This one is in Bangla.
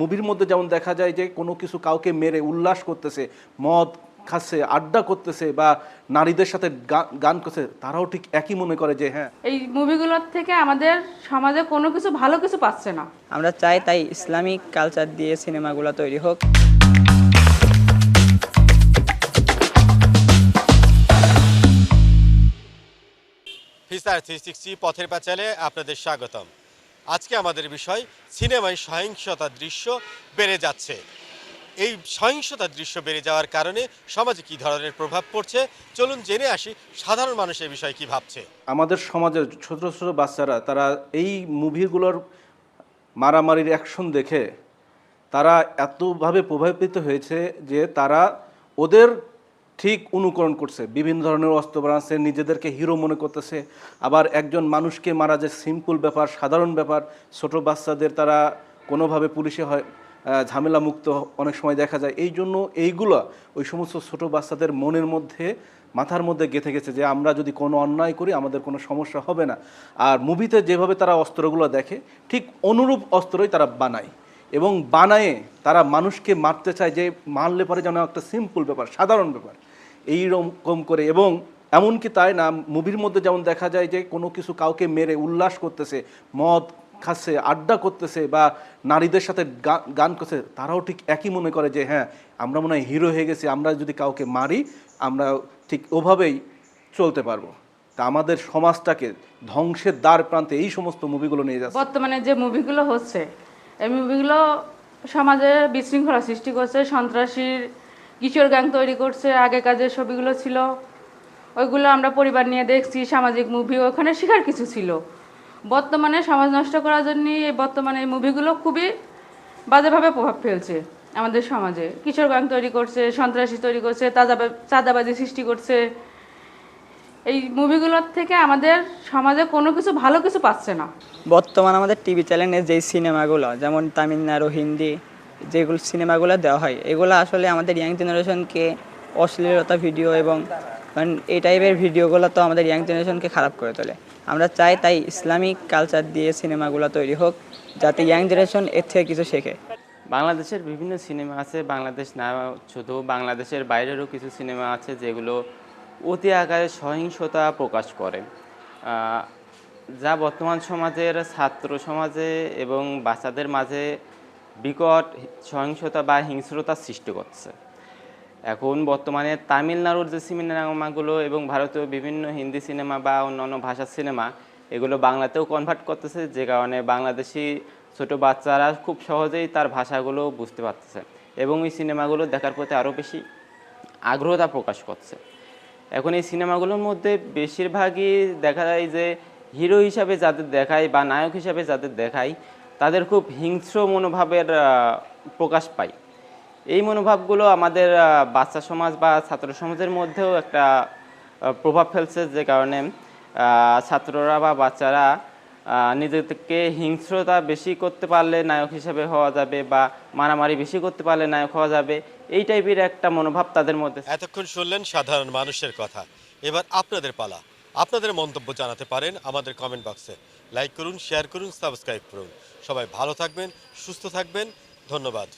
মুভির মধ্যে যেমন দেখা যায় যে কোনো কিছু কাউকে মেরে উল্লাস করতেছে মদ খাচ্ছে আড্ডা করতেছে বা নারীদের সাথে গান করছে তারাও ঠিক একই মনে করে যে হ্যাঁ। এই মুভিগুলোর থেকে আমাদের সমাজে কোনো কিছু ভালো কিছু পাচ্ছে না। আমরা চাই তাই ইসলামিক কালচার দিয়ে সিনেমাগুলো তৈরি হোক। ফিসার থ্রি সিক্সটি পথের পাঁচালে আপনাদের স্বাগতম। আজকে আমাদের বিষয়, সিনেমায় সহিংসতার দৃশ্য বেড়ে যাচ্ছে। এই সহিংসতার দৃশ্য বেড়ে যাওয়ার কারণে সমাজে কী ধরনের প্রভাব পড়ছে? চলুন জেনে আসি, সাধারণ মানুষ এই বিষয়ে কী ভাবছে? আমাদের সমাজের ছোট ছোট বাচ্চারা, তারা এই মুভিগুলোর মারামারির অ্যাকশন দেখে তারা এতভাবে প্রভাবিত হয়েছে যে তারা ওদের ঠিক অনুকরণ করছে। বিভিন্ন ধরনের অস্ত্র বানাচ্ছে, নিজেদেরকে হিরো মনে করতেছে। আবার একজন মানুষকে মারা যে সিম্পল ব্যাপার, সাধারণ ব্যাপার। ছোট বাচ্চাদের তারা কোনোভাবে পুলিশে হয় ঝামেলা মুক্ত অনেক সময় দেখা যায়। এই জন্য এইগুলো ওই সমস্ত ছোট বাচ্চাদের মনের মধ্যে, মাথার মধ্যে গেঁথে গেছে যে আমরা যদি কোনো অন্যায় করি, আমাদের কোনো সমস্যা হবে না। আর মুভিতে যেভাবে তারা অস্ত্রগুলো দেখে, ঠিক অনুরূপ অস্ত্রই তারা বানায়। এবং বানায়ে তারা মানুষকে মারতে চায় যে মারলে পরে যেন একটা সিম্পল ব্যাপার, সাধারণ ব্যাপার। এই রকম করে। এবং এমনকি তাই না, মুভির মধ্যে যেমন দেখা যায় যে কোনো কিছু কাউকে মেরে উল্লাস করতেছে, মদ খাচ্ছে, আড্ডা করতেছে বা নারীদের সাথে গান করছে, তারাও ঠিক একই মনে করে যে হ্যাঁ আমরা মনে হয় হিরো হয়ে গেছি, আমরা যদি কাউকে মারি, আমরা ঠিক ওভাবেই চলতে পারব। তা আমাদের সমাজটাকে ধ্বংসের দ্বার প্রান্তে এই সমস্ত মুভিগুলো নিয়ে যাচ্ছে। বর্তমানে যে মুভিগুলো হচ্ছে, এই মুভিগুলো সমাজে বিশৃঙ্খলা সৃষ্টি করছে, সন্ত্রাসীর কিশোর গ্যাং তৈরি করছে, আগে কাজের ছবিগুলো ছিল। ওইগুলো আমরা পরিবার নিয়ে দেখছি, সামাজিক মুভি ওখানে শেখার কিছু ছিল। বর্তমানে সমাজ নষ্ট করার জন্য এই বর্তমানে এই মুভিগুলো খুবই বাজেভাবে প্রভাব ফেলছে আমাদের সমাজে। কিশোর গ্যাং তৈরি করছে, সন্ত্রাসী তৈরি করছে, তাজা চাঁদাবাজি সৃষ্টি করছে। এই মুভিগুলোর থেকে আমাদের সমাজে কোনো কিছু, ভালো কিছু পাচ্ছে না। বর্তমান আমাদের টিভি চ্যানেলে যেই সিনেমাগুলো যেমন তামিলনাড়ু, হিন্দি যেগুলো সিনেমাগুলো দেওয়া হয়, এগুলো আসলে আমাদের ইয়াং জেনারেশনকে অশ্লীলতা ভিডিও এবং মানে এই টাইপের ভিডিওগুলো তো আমাদের ইয়াং জেনারেশনকে খারাপ করে তোলে। আমরা চাই তাই ইসলামিক কালচার দিয়ে সিনেমাগুলো তৈরি হোক, যাতে ইয়াং জেনারেশন এর থেকে কিছু শেখে। বাংলাদেশের বিভিন্ন সিনেমা আছে, বাংলাদেশ না শুধু, বাংলাদেশের বাইরেরও কিছু সিনেমা আছে যেগুলো অতি আকারে সহিংসতা প্রকাশ করে। যা বর্তমান সমাজের ছাত্র সমাজে এবং বাচ্চাদের মাঝে বিকট সহিংসতা বা হিংস্রতা সৃষ্টি করছে। এখন বর্তমানে তামিলনাড়ুর যে সিনেমাগুলো এবং ভারতীয় বিভিন্ন হিন্দি সিনেমা বা অন্যান্য ভাষার সিনেমা, এগুলো বাংলাতেও কনভার্ট করতেছে, যে কারণে বাংলাদেশি ছোট বাচ্চারা খুব সহজেই তার ভাষাগুলো বুঝতে পারতেছে এবং এই সিনেমাগুলো দেখার প্রতি আরও বেশি আগ্রহতা প্রকাশ করছে। এখন এই সিনেমাগুলোর মধ্যে বেশিরভাগই দেখা যায় যে হিরো হিসাবে যাদের দেখায় বা নায়ক হিসাবে যাদের দেখায় তাদের খুব হিংস্র মনোভাবের প্রকাশ পায়। এই মনোভাবগুলো আমাদের বাচ্চা সমাজ বা ছাত্র সমাজের মধ্যেও একটা প্রভাব ফেলছে যে কারণে ছাত্ররা বা বাচ্চারা নিজেদেরকে হিংস্রতা বেশি করতে পারলে নায়ক হিসেবে হওয়া যাবে বা মারামারি বেশি করতে পারলে নায়ক হওয়া যাবে। এই টাইপের একটা মনোভাব তাদের মধ্যে। এতক্ষণ শুনলেন সাধারণ মানুষের কথা। এবার আপনাদের পালা। আপনাদের মন্তব্য জানাতে পারেন আমাদের কমেন্ট বক্সে লাইক করুন শেয়ার করুন সাবস্ক্রাইব করুন। সবাই ভালো থাকবেন, সুস্থ থাকবেন। ধন্যবাদ।